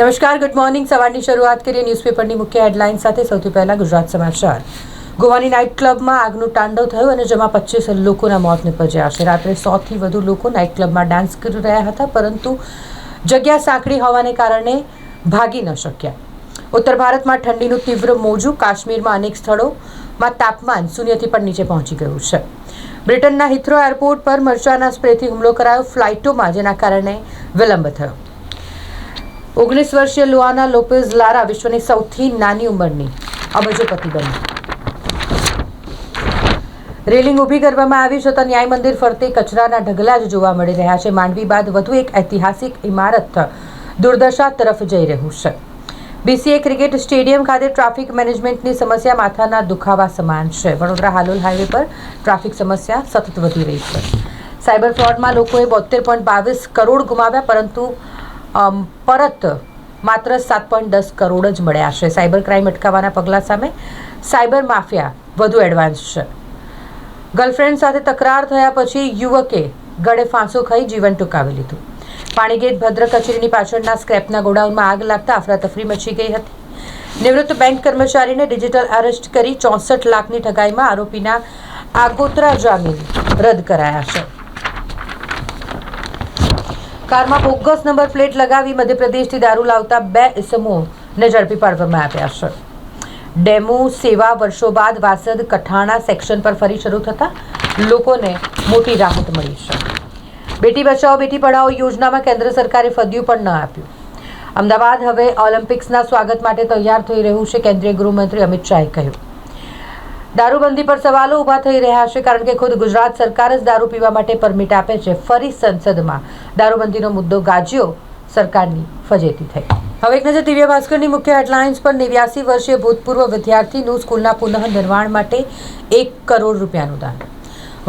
નમસ્કાર good morning સવારની શરૂઆત કરીએ ન્યૂઝપેપરની મુખ્ય હેડલાઇન સાથે. સૌથી પહેલા ગુજરાત સમાચાર. ગોવાની નાઇટ ક્લબમાં આગનું તાંડવ થયું અને જેમાં પચીસ લોકોના મોત નીપજ્યા છે. રાત્રે સોથી વધુ લોકો નાઇટ ક્લબમાં ડાન્સ કરી રહ્યા હતા, પરંતુ જગ્યા સાંકડી હોવાને કારણે ભાગી ન શક્યા. ઉત્તર ભારતમાં ઠંડીનું તીવ્ર મોજું કાશ્મીરમાં અનેક સ્થળોમાં તાપમાન શૂન્યથી પણ નીચે પહોંચી ગયું છે. બ્રિટનના હિથ્રો એરપોર્ટ પર મરચાના સ્પ્રેથી હુમલો કરાયો. ફ્લાઇટોમાં જેના કારણે વિલંબ થયો. ઓગણીસ વર્ષીય લુઆના લોપેઝ લારા વિશ્વની સૌથી નાની ઉંમરની અબજોપતિ બની. રેલિંગ ઊભી કરવામાં આવી છતાં ન્યાય મંદિર ફરતે કચરાના ઢગલા જ જોવા મળી રહ્યા છે. માંડવી બાદ વધુ એક ઐતિહાસિક ઇમારત દુર્દશા તરફ જઈ રહ્યું છે. બીસીએ ક્રિકેટ સ્ટેડિયમ ખાતે ટ્રાફિક મેનેજમેન્ટની સમસ્યા માથાના દુખાવા સમાન છે. વડોદરા હાલોલ હાઈવે પર ટ્રાફિક સમસ્યા સતત વધી રહી છે. સાયબર ફ્રોડમાં લોકોએ બોતેર પોઈન્ટ બાવીસ કરોડ ગુમાવ્યા, પરંતુ પરત માત્ર સાત પોઈન્ટ દસ કરોડ જ મળ્યા છે. સાયબર ક્રાઇમ અટકાવવાના પગલાં સામે સાયબર માફિયા વધુ એડવાન્સ છે. ગર્લફ્રેન્ડ સાથે તકરાર થયા પછી યુવકે ગળે ફાંસો ખાઈ જીવન ટૂંકાવી લીધું. પાણીગેટ ભદ્ર કચેરીની પાછળના સ્ક્રેપના ગોડાઉનમાં આગ લાગતા અફરાતફરી મચી ગઈ હતી. નિવૃત્ત બેંક કર્મચારીને ડિજિટલ અરેસ્ટ કરી ચોસઠ લાખની ઠગાઈમાં આરોપીના આગોતરા જામીન રદ કરાયા છે. કારમાં બોગસ નંબર પ્લેટ લગાવી મધ્યપ્રદેશથી દારૂ લાવતા બે ઇસમોને ઝડપી પાડવામાં આવ્યા છે. ડેમો સેવા વર્ષો બાદ વાસદ કઠાણા સેક્શન પર ફરી શરૂ થતાં લોકોને મોટી રાહત મળી છે. બેટી બચાવો, બેટી પઢાઓ યોજનામાં કેન્દ્ર સરકારે ફદ્યું પણ ન આપ્યું. અમદાવાદ હવે ઓલિમ્પિક્સના સ્વાગત માટે તૈયાર થઈ રહ્યું છે, કેન્દ્રીય ગૃહમંત્રી અમિત શાહે કહ્યું. દારૂબંધી પર સવાલો ઊભા થઈ રહ્યા છે કારણ કે ખુદ ગુજરાત સરકાર જ દારૂ પીવા માટે પરમિટ આપે છે. ફરી સંસદમાં દારૂબંધીનો મુદ્દો ગાજ્યો, સરકારની ફજેતી થઈ. હવે એક નજર દિવ્ય ભાસ્કરની મુખ્ય હેડલાઇન્સ પર. નેવ્યાસી વર્ષીય ભૂતપૂર્વ વિદ્યાર્થીનું સ્કૂલના પુનઃનિર્માણ માટે એક કરોડ રૂપિયાનું દાન.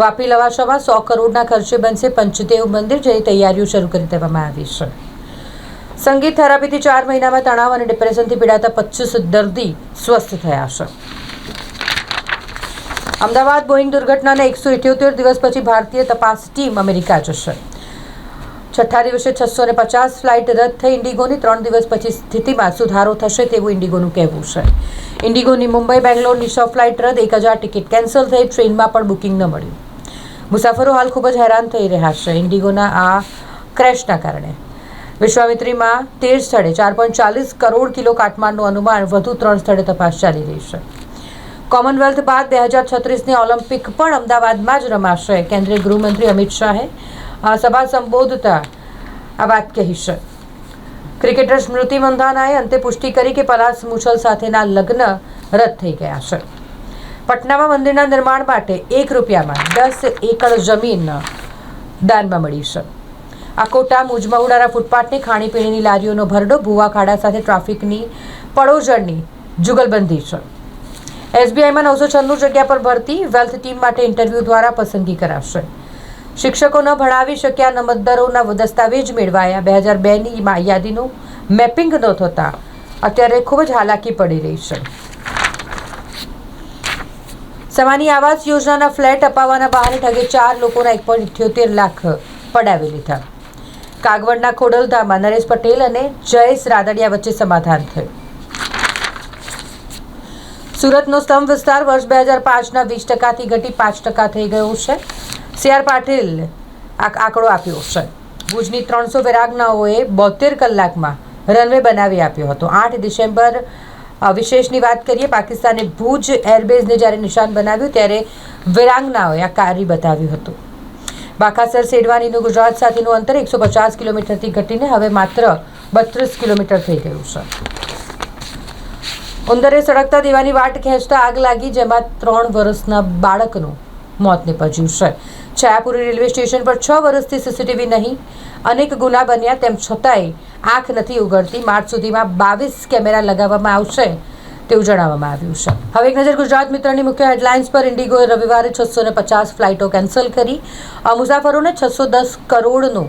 વાપી લવાસામાં સો કરોડના ખર્ચે બનશે પંચદેવ મંદિર જેની તૈયારીઓ શરૂ કરી દેવામાં આવી છે. સંગીત થેરાપીથી ચાર મહિનામાં તણાવ અને ડિપ્રેશનથી પીડાતા પચીસ દર્દી સ્વસ્થ થયા છે. અમદાવાદ, બોઈંગ દુર્ઘટનાના એકસો ઇઠ્યોતેર દિવસ પછી ભારતીય તપાસ ટીમ અમેરિકા જશે. છઠ્ઠા દિવસે છસો ને પચાસ ફ્લાઇટ રદ થઈ ઇન્ડિગોની. ત્રણ દિવસ પછી સ્થિતિમાં સુધારો થશે તેવું ઇન્ડિગોનું કહેવું છે. ઇન્ડિગોની મુંબઈ, બેંગ્લોરની સો ફ્લાઇટ રદ, એક હજાર ટિકિટ કેન્સલ થઈ, ટ્રેનમાં પણ બુકિંગ ન મળ્યું. મુસાફરો હાલ ખૂબ જ હેરાન થઈ રહ્યા છે ઇન્ડિગોના આ ક્રેશના કારણે. વિશ્વામિત્રીમાં તેર સ્થળે ચાર પોઈન્ટ ચાલીસ કરોડ કિલો કાટમાળનું અનુમાન, વધુ ત્રણ સ્થળે તપાસ ચાલી રહી છે. કોમનવેલ્થ બાદ બે હજાર છત્રીસની ઓલિમ્પિક પણ અમદાવાદમાં જ રમાશે. કેન્દ્રીય ગૃહમંત્રી અમિત શાહે સભા સંબોધતા આ વાત કહી છે. ક્રિકેટર સ્મૃતિ મંધાનાએ અંતે પુષ્ટિ કરી કે પલાસ મુછલ સાથેના લગ્ન રદ થઈ ગયા છે. પટનામાં મંદિરના નિર્માણ માટે એક રૂપિયામાં દસ એકર જમીન દાનમાં મળી છે. અકોટા મુજમઉડાના ફૂટપાથની ખાણીપીણીની લારીઓનો ભરડો ભૂવા ખાડા સાથે ટ્રાફિકની પડોજણની જુગલબંધી છે. એસબીઆઈમાં નવસો છન્નું જગ્યા પર ભરતી વેલ્થ ટીમ માટે ઇન્ટરવ્યૂ દ્વારા પસંદગી કરાશે. શિક્ષકો ન ભણાવી શક્યા ન દસ્તાવેજ મેળવાયા. બે હજાર બેની યાદીનું મેપિંગ ન થતાં અત્યારે ખૂબ જ હાલાકી પડી રહી છે. સમાની આવાસ યોજનાના ફ્લેટ અપાવવાના બહાને ઠગે ચાર લોકોના એક પોઈન્ટ ઇઠ્યોતેર લાખ પડાવી લીધા. કાગવડના ખોડલધામાં નરેશ પટેલ અને જયેશ રાદડિયા વચ્ચે સમાધાન થયું. સુરતનો સ્તંભ વિસ્તાર વર્ષ બે હજાર પાંચના વીસ ટકાથી ઘટી પાંચ ટકા થઈ ગયો છે. સી આર પાટીલ આંકડો આપ્યો છે. ભુજની ત્રણસો વિરાગનાઓએ બોતેર કલાકમાં રનવે બનાવી આપ્યો હતો. આઠ ડિસેમ્બર વિશેષની વાત કરીએ, પાકિસ્તાને ભુજ એરબેઝને જ્યારે નિશાન બનાવ્યું ત્યારે વિરાંગનાઓએ આ કાર્ય બતાવ્યું હતું. બાકાસર સેડવાનીનું ગુજરાત સાથેનું અંતર એકસો પચાસ કિલોમીટરથી ઘટીને હવે માત્ર બત્રીસ કિલોમીટર થઈ ગયું છે. ઉંદરે સળગતા દીવાની વાટ ખેંચતા આગ લાગી, જેમાં ત્રણ વર્ષના બાળકનું મોત નીપજ્યું છે. છાયાપુરી રેલવે સ્ટેશન પર છ વર્ષથી સીસીટીવી નહીં, અનેક ગુના બન્યા, તેમ છતાંય આંખ નથી ઉગડતી. માર્ચ સુધીમાં બાવીસ કેમેરા લગાવવામાં આવશે તેવું જણાવવામાં આવ્યું છે. હવે એક નજર ગુજરાત મિત્રની મુખ્ય હેડલાઇન્સ પર ઇન્ડિગોએ રવિવારે છસો ને પચાસ ફ્લાઇટો કેન્સલ કરી. મુસાફરોને છસો દસ કરોડનું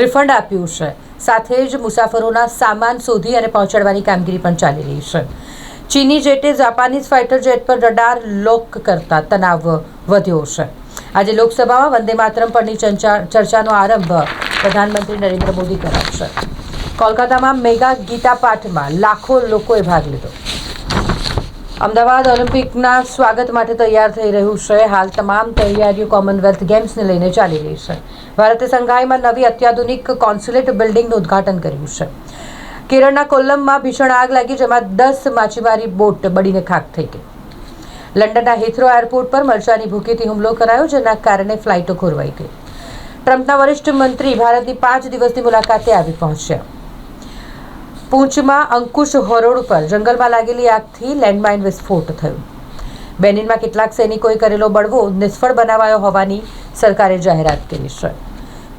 રિફંડ આપ્યું છે. સાથે જ મુસાફરોના સામાન શોધી અને પહોંચાડવાની કામગીરી પણ ચાલી રહી છે. ચીની જેટે જાપાનીઝ ફાઇટર જેટ પર રડાર લોક કરતા તણાવ વધ્યો છે. આજે લોકસભામાં વંદે માતરમ પરની ચર્ચા ચર્ચાનો આરંભ પ્રધાનમંત્રી નરેન્દ્ર મોદી કરાવશે કોલકાતામાં મેગા ગીતા પાઠમાં લાખો લોકોએ ભાગ લીધો. અમદાવાદ ઓલિમ્પિકના સ્વાગત માટે તૈયાર થઈ રહ્યું છે. હાલ તમામ તૈયારીઓ કોમનવેલ્થ ગેમ્સને લઈને ચાલી રહી છે. ભારતે સંઘાઈમાં નવી અત્યાધુનિક કોન્સ્યુલેટ બિલ્ડિંગનું ઉદ્ઘાટન કર્યું છે. કેરળના કોલ્લમમાં ભીષણ આગ લાગી જેમાં દસ માછીમારી બોટ બળીને ખાક થઈ ગઈ. લંડનના હિથ્રો એરપોર્ટ પર મરચાની ભૂકીથી હુમલો કરાયો, જેના કારણે ફ્લાઇટો ખોરવાઈ ગઈ. ટ્રમ્પના વરિષ્ઠ મંત્રી ભારતની પાંચ દિવસની મુલાકાતે આવી પહોંચ્યા. પૂંચમાં અંકુશ હરોડ પર જંગલમાં લાગેલી આગથી લેન્ડમાઇન વિસ્ફોટ થયો. બેનિનમાં કેટલાક સૈનિકોએ કરેલો બળવો નિષ્ફળ બનાવાયો હોવાની સરકારે જાહેરાત કરી છે.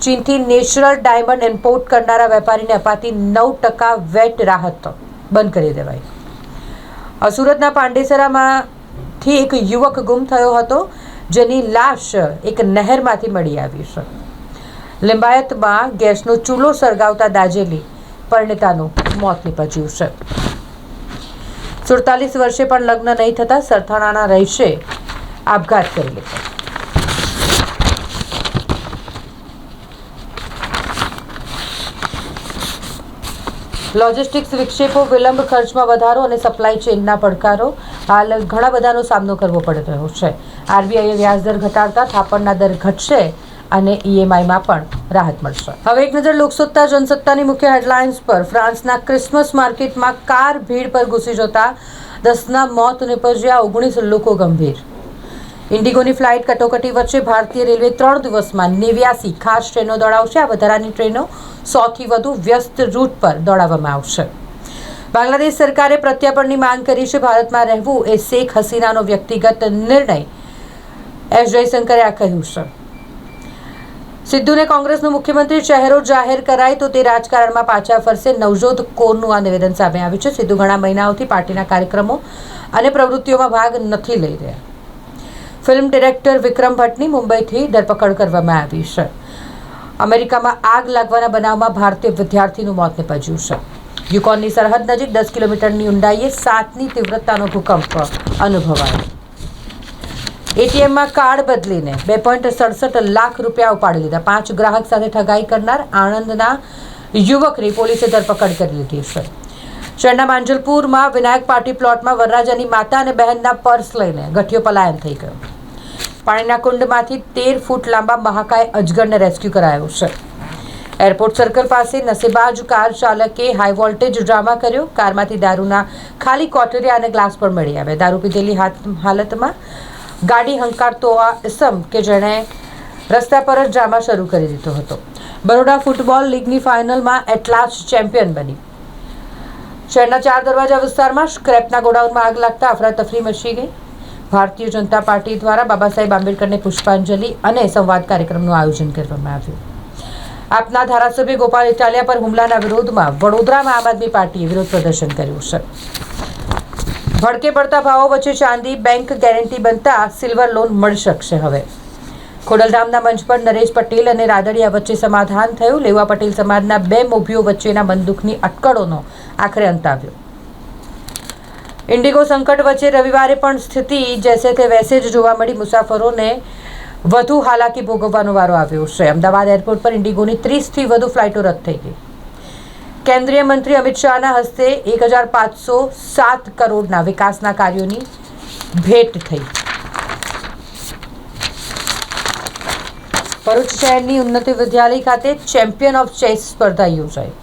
ચીનથી નેચરલ ડાયમંડ ઇમ્પોર્ટ કરનારા વેપારીને અપાતી નવ ટકા વેટ રાહત બંધ કરી દેવાઈ. સુરતના પાંડેસરામાંથી એક યુવક ગુમ થયો હતો, જેની લાશ એક નહેરમાંથી મળી આવી છે. લિંબાયતમાં ગેસનો ચૂલો સળગાવતા દાજેલી પરિણીતાનું મોત નીપજ્યું છે. સુડતાલીસ વર્ષે પણ લગ્ન નહીં થતાં સરથાણાના રહેશે આપઘાત કરી લીધો. લોજિસ્ટિક્સ વિક્ષેપો વિલંબ ખર્ચમાં વધારો અને સપ્લાય ચેઇનના પડકારો, હાલ ઘણા બધાનો સામનો કરવો પડી રહ્યો છે. આરબીઆઈએ વ્યાજદર ઘટાડતા થાપણના દર ઘટશે અને ઈએમઆઈમાં પણ રાહત મળશે. હવે એક નજર લોકસત્તા, જનસત્તાની મુખ્ય હેડલાઇન્સ પર. ફ્રાન્સના ક્રિસમસ માર્કેટમાં કાર ભીડ પર ઘૂસી જતા દસના મોત નિપજ્યા ઓગણીસ લોકો ગંભીર. ઇન્ડિગોની ફ્લાઇટ કટોકટી વચ્ચે ભારતીય રેલવે ત્રણ દિવસમાં નેવ્યાસી ખાસ ટ્રેનો દોડાવશે. આ વધારાની ટ્રેનો સૌથી વધુ વ્યસ્ત રૂટ પર દોડાવવામાં આવશે. બાંગ્લાદેશ સરકારે પ્રત્યાપણની માંગ કરી છે. ભારતમાં રહેવું એ શેખ હસીનાનો વ્યક્તિગત નિર્ણય, એસ જયશંકરે આ કહ્યું છે. સિદ્ધુને કોંગ્રેસનો મુખ્યમંત્રી ચહેરો જાહેર કરાય તો તે રાજકારણમાં પાછા ફરશે. નવજોત કોરનું આ નિવેદન સામે આવ્યું છે. સિદ્ધુ ઘણા મહિનાઓથી પાર્ટીના કાર્યક્રમો અને પ્રવૃત્તિઓમાં ભાગ નથી લઈ રહ્યા. ફિલ્મ ડિરેક્ટર વિક્રમ ભટ્ટની મુંબઈથી ધરપકડ કરવામાં આવી છે. અમેરિકામાં આગ લાગવાના બનાવમાં ભારતીય વિદ્યાર્થીનું મોત નીપજ્યું છે. યુકોનની સરહદ નજીક દસ કિલોમીટરની ઊંડાઈએ સાતની તીવ્રતાનો ભૂકંપ અનુભવાયો. એટીએમમાં કાર્ડ બદલીને બે પોઈન્ટ સડસઠ લાખ રૂપિયા ઉપાડી લીધા. પાંચ ગ્રાહક સાથે ઠગાઈ કરનાર આણંદના યુવકની પોલીસે ધરપકડ કરી લીધી છે. શહેરના માંજલપુરમાં વિનાયક પાર્ટી પ્લોટમાં વરરાજાની માતા અને બહેનના પર્સ લઈને ગઠિયો પલાયન થઈ ગયો. પાણીના કુંડમાંથી તેર ફૂટ લાંબા મહાકાય અજગરને રેસ્ક્યુ કરાયો છે. એરપોર્ટ સર્કલ પાસે નશેબાજ કાર ચાલકે હાઈ વોલ્ટેજ ડ્રામા કર્યો. કારમાંથી દારૂના ખાલી કોટરિયા અને ગ્લાસ પણ મળી આવ્યા. દારૂ પીધેલી હાલતમાં ગાડી હંકારતો આ ઇસમ કે જેણે રસ્તા પર જ ડ્રામા શરૂ કરી દીધો હતો. બરોડા ફૂટબોલ લીગની ફાઇનલમાં એટલાસ ચેમ્પિયન બની. શહેરના ચાર દરવાજા વિસ્તારમાં સ્ક્રેપના ગોડાઉનમાં આગ લાગતા અફરાતફરી મચી ગઈ. ભારતીય જનતા પાર્ટી દ્વારા બાબા સાહેબ આંબેડકરને પુષ્પાંજલિ અને સંવાદ કાર્યક્રમનું આયોજન કરવામાં આવ્યું. આપના ધારાસભ્ય ગોપાલ ઇટાલિયા પર હુમલાના વિરોધમાં વડોદરામાં આમ આદમી પાર્ટીએ વિરોધ પ્રદર્શન કર્યું છે. ભડકે પડતા ભાવો વચ્ચે ચાંદી બેંક ગેરંટી બનતા સિલ્વર લોન મળી શકશે હવે. ખોડલધામના મંચ પર નરેશ પટેલ અને રાદડિયા વચ્ચે સમાધાન થયું. લેવા પટેલ સમાજના બે મોભીઓ વચ્ચેના બંદૂકની અટકળોનો આખરે અંત આવ્યો. ઇન્ડિગો સંકટ વચ્ચે રવિવારે પણ સ્થિતિ જેસે તે વૈસે જ જોવા મળી. મુસાફરોને વધુ હાલાકી ભોગવવાનો વારો આવ્યો છે. અમદાવાદ એરપોર્ટ પર ઇન્ડિગોની ત્રીસથી વધુ ફ્લાઇટો રદ થઈ ગઈ. કેન્દ્રીય મંત્રી અમિત શાહના હસ્તે એક હજાર પાંચસો સાત કરોડના વિકાસના કાર્યોની ભેટ થઈ. ભરૂચ શહેરની ઉન્નતિ વિદ્યાલય ખાતે ચેમ્પિયન ઓફ ચેસ સ્પર્ધા યોજાઈ.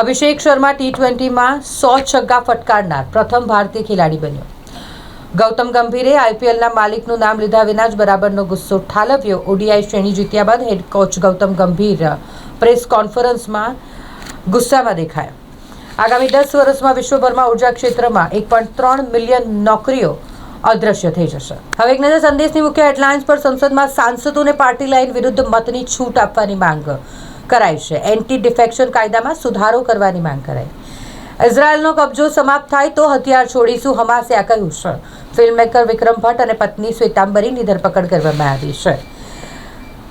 અભિષેક શર્મા ટી ટ્વેન્ટીમાં સો છગ્ગા ફટકારનાર પ્રથમ ભારતીય ખેલાડી બન્યો. ગૌતમ ગંભીરે આઈપીએલના માલિકનું નામ લીધા વિના જ બરાબરનો ગુસ્સો ઠાલવ્યો. ઓડીઆઈ શ્રેણી જીત્યા બાદ હેડ કોચ ગૌતમ ગંભીર પ્રેસ કોન્ફરન્સમાં ગુસ્સામાં દેખાયા. આગામી દસ વર્ષમાં વિશ્વભરમાં ઊર્જા ક્ષેત્રમાં એક પોઈન્ટ ત્રણ મિલિયન નોકરીઓ અદ્રશ્ય થઈ જશે. હવે એક નજર સંદેશની મુખ્ય હેડલાઇન્સ પર સંસદમાં સાંસદોને પાર્ટી લાઇન વિરુદ્ધ મતની છૂટ આપવાની માંગ કરાઈ એન્ટી ડિફેક્શન કાયદામાં સુધારો કરવાની માંગ કરાઈ ઇઝરાયલનો કબજો સમાપ્ત થાય તો હથિયાર છોડીશું હમાસે, આ કહ્યું છે. ફિલ્મમેકર વિક્રમ ભટ્ટ અને પત્ની શ્વેતાંબરીની ધરપકડ કરવામાં આવી છે.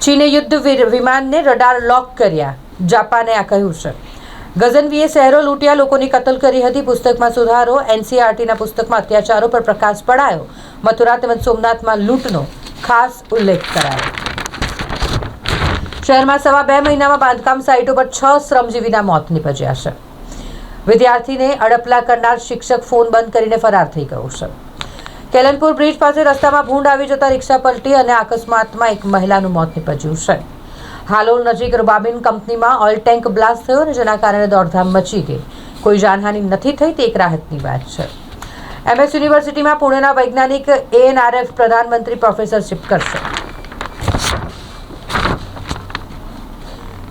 ચીને યુદ્ધ વિમાનને રડાર લોક કર્યા. જાપાને આ કહ્યું છે. ગઝનવીએ શહેરો લૂંટ્યા, લોકોની કતલ કરી હતી. પુસ્તકમાં સુધારો એનસીઆરટીના પુસ્તકમાં અત્યાચારો પર પ્રકાશ પડાયો. મથુરા તેમજ સોમનાથમાં લૂંટનો ખાસ ઉલ્લેખ કરાયો. શહેરમાં સવા બે મહિનામાં બાંધકામ સાઇટ ઉપર છ શ્રમજીવીના મોત નીપજ્યા છે. વિદ્યાર્થીને અડપલા કરનાર શિક્ષક ફોન બંધ કરીને ફરાર થઈ ગયો છે. કેલનપુર બ્રિજ પાસે રસ્તામાં ભૂંડ આવી જતા રિક્ષા પલટી અને અકસ્માતમાં એક મહિલાનું મોત નીપજ્યું છે. હાલોલ નજીક રૂબાબીન કંપનીમાં ઓઇલ ટેન્ક બ્લાસ્ટ થયો અને જેના કારણે દોડધામ મચી ગઈ. કોઈ જાનહાનિ નથી થઈ તે એક રાહતની વાત છે. એમએસ યુનિવર્સિટીમાં પુણેના વૈજ્ઞાનિક એએનઆરએફ પ્રધાનમંત્રી પ્રોફેસરશિપ કરશે.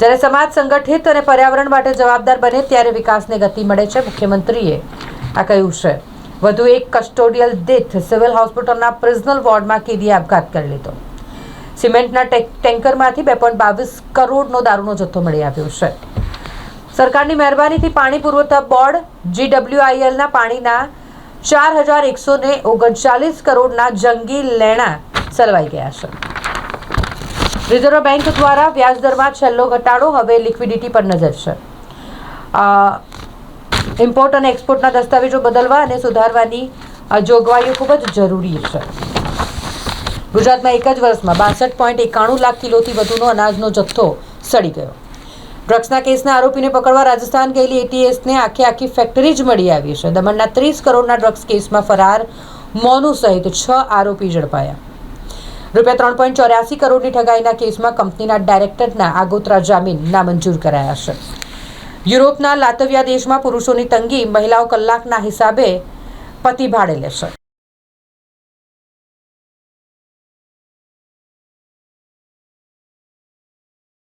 જ્યારે સમાજ સંગઠિત અને પર્યાવરણ માટે જવાબદાર બને ત્યારે વિકાસને ગતિ મળે છે, મુખ્યમંત્રીએ આ કહ્યું છે. વધુ એક કસ્ટોડિયલ દીથ સિવિલ હોસ્પિટલના પ્રિઝનલ વોર્ડમાં કેદીએ આપઘાત કરી લીધો. સિમેન્ટના ટેન્કરમાંથી બે પોઈન્ટ બાવીસ કરોડનો દારૂનો જથ્થો મળી આવ્યો છે. સરકારની મહેરબાનીથી પાણી પુરવઠા બોર્ડ જીડબ્લ્યુઆઈએલના પાણીના ચાર હજાર એકસો ઓગણચાલીસ કરોડના જંગી લેણા સલવાઈ ગયા છે. રિઝર્વ બેંક દ્વારા વ્યાજદરમાં છેલ્લો ઘટાડો હવે લિક્વિડિટી પર નજર છે. ઇમ્પોર્ટ અને એક્સપોર્ટના દસ્તાવેજો બદલવા અને સુધારવાની જોગવાઈઓ ખૂબ જ જરૂરી છે. ગુજરાતમાં એક જ વર્ષમાં બાસઠ પોઈન્ટ એકાણું લાખ કિલોથી વધુનો અનાજનો જથ્થો સડી ગયો. ડ્રગ્સના કેસના આરોપીને પકડવા રાજસ્થાન ગયેલી એટીએસને આખી આખી ફેક્ટરી જ મળી આવી છે. દમણના ત્રીસ કરોડના ડ્રગ્સ કેસમાં ફરાર, મોનુ સહિત છ આરોપી ઝડપાયા. રૂપિયા ત્રણ પોઈન્ટ ચોર્યાસી કરોડની ઠગાઈના કેસમાં કંપનીના ડાયરેક્ટરના આગોતરા જામીન નામંજૂર કરાયા છે. યુરોપના લાતવિયા દેશમાં પુરુષોની તંગી મહિલાઓ કલાકના હિસાબે પતિ ભાડે લેશે